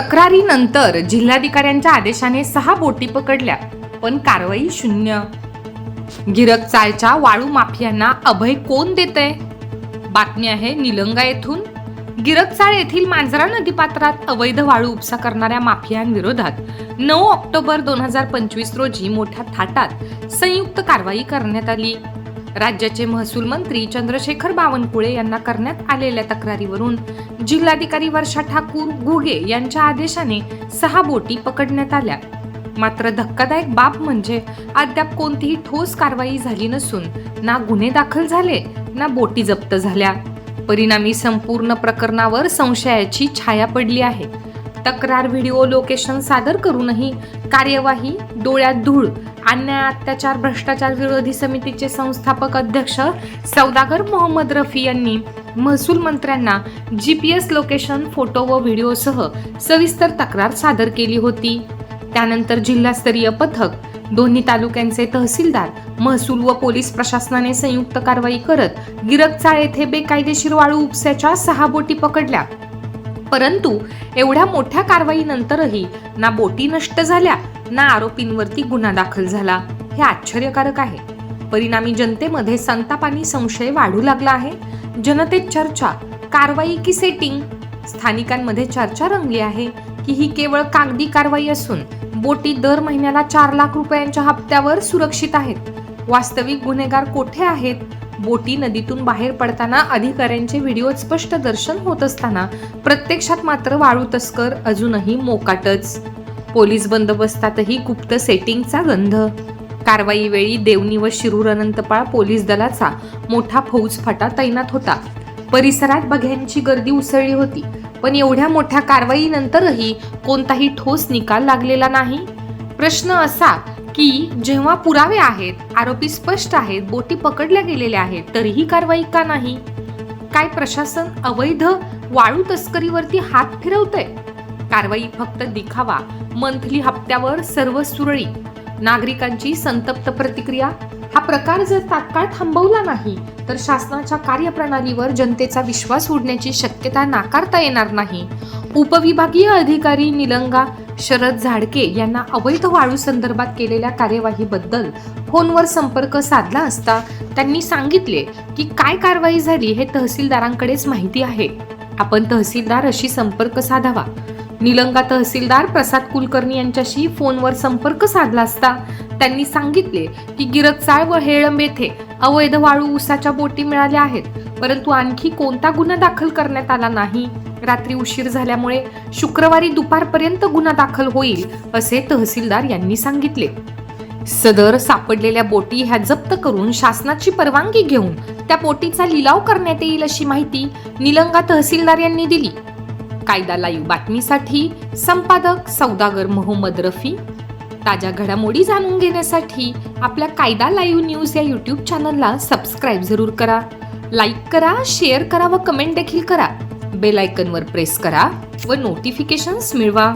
तक्रारीनंतर जिल्हाधिकाऱ्यांच्या आदेशाने सहा बोटी पकडल्या पण कारवाई शून्य. गिरक चालच्या वाळू माफियांना अभय कोण देते बातमी आहे निलंगा येथून. गिरकचाळ येथील मांजरा नदीपात्रात अवैध वाळू उपसा करणाऱ्या माफियांविरोधात नऊ ऑक्टोबर दोन हजार पंचवीस रोजी मोठ्या थाटात संयुक्त कारवाई करण्यात आली. राज्याचे महसूल मंत्री चंद्रशेखर बावनकुळे यांना करण्यात आलेल्या तक्रारीवरून जिल्हाधिकारी वर्षा ठाकूर घुगे यांच्या आदेशाने सहा बोटी पकडण्यात आल्या. मात्र धक्कादायक बाब म्हणजे अद्याप कोणतीही ठोस कारवाई झाली नसून ना गुन्हे दाखल झाले ना बोटी जप्त झाल्या. परिणामी संपूर्ण प्रकरणावर संशयाची छाया पडली आहे. तक्रार व्हिडिओ लोकेशन सादर करूनही कार्यवाही डोळ्यात धूळ. अन्याय अत्याचार भ्रष्टाचार विरोधी समितीचे संस्थापक अध्यक्ष सौदागर मोहम्मद रफी यांनी महसूल मंत्र्यांना G P S location photo व व्हिडिओसह सविस्तर तक्रार सादर केली होती. त्यानंतर जिल्हास्तरीय पथक दोन्ही तालुक्यांचे तहसीलदार महसूल व पोलीस प्रशासनाने संयुक्त कारवाई करत गिरकचाळ येथे बेकायदेशीर वाळू उपस्याच्या सहा बोटी पकडल्या. परंतु एवढ्या मोठ्या कारवाईनंतरही ना बोटी नष्ट झाल्या ना आरोपींवरती गुन्हा दाखल झाला. हे आश्चर्यकारक आहे. परिणामी जनतेमध्ये संताप आणि संशय वाढू लागला आहे. जनतेत चर्चा कारवाई की सेटिंग? स्थानिकांमध्ये चर्चा रंगली आहे की ही केवळ कागदी कारवाई असून बोटी दर महिन्याला चार लाख रुपयांच्या हप्त्यावर सुरक्षित आहेत. वास्तविक गुन्हेगार कोठे आहेत? बोटी नदीतून बाहेर पडताना अधिकाऱ्यांचे व्हिडिओ स्पष्ट दर्शन होत असताना प्रत्यक्षात मात्र वाळू तस्कर अजूनही मोकाटच. पोलीस बंदोबस्तातही गुप्त सेटिंगचा गंध. कारवाईवेळी देवनी देवणी व शिरूर अनंतपाळ पोलीस दलाचा मोठा फौजफाटा तैनात होता. परिसरात बघ्यांची गर्दी उसळली होती पण एवढ्या मोठ्या कारवाईनंतरही कोणताही ठोस निकाल लागलेला नाही. प्रश्न असा की जेव्हा पुरावे आहेत आरोपी स्पष्ट आहेत बोटी पकडल्या गेलेल्या आहेत तरीही कारवाई का नाही? काय प्रशासन अवैध वाळू तस्करीवरती हात फिरवतंय? कारवाई फक्त दिखावा मंथली हप्त्यावर सर्व सुरळीत. नागरिकांची संतप्त प्रतिक्रिया? हा प्रकार जर तात्काळ थांबवला नाही तर शासनाच्या कार्यप्रणालीवर जनतेचा विश्वास उडण्याची शक्यता नाकारता येणार नाही. उपविभागीय अधिकारी निलंगा शरद झाडके यांना अवैध वाळू संदर्भात केलेल्या कार्यवाहीबद्दल फोनवर संपर्क साधला असता त्यांनी सांगितले की काय कारवाई झाली हे तहसीलदारांकडेच माहिती आहे. आपण तहसीलदार अशी संपर्क साधावा. निलंगा तहसीलदार प्रसाद कुलकर्णी यांच्याशी फोनवर संपर्क साधला असता त्यांनी सांगितले की गिरकचाळ व हेळंब येथे अवैध वाळू उसाच्या बोटी मिळाल्या आहेत परंतु आणखी कोणता गुन्हा दाखल करण्यात आला नाही? रात्री उशीर झाल्यामुळे शुक्रवारी दुपारपर्यंत गुन्हा दाखल होईल असे तहसीलदार यांनी सांगितले. सदर सापडलेल्या बोटी ह्या जप्त करून शासनाची परवानगी घेऊन त्या बोटीचा लिलाव करण्यात येईल अशी माहिती निलंगा तहसीलदार यांनी दिली. कायदा लाईव्ह बातमीसाठी संपादक सौदागर मोहम्मद रफी. ताज्या घडामोडी जाणून घेण्यासाठी आपल्या कायदा लाईव्ह न्यूज या यूट्यूब चॅनलला सबस्क्राईब जरूर करा. लाईक करा शेअर करा व कमेंट देखील करा. बेल आयकनवर प्रेस करा व नोटिफिकेशन्स मिळवा.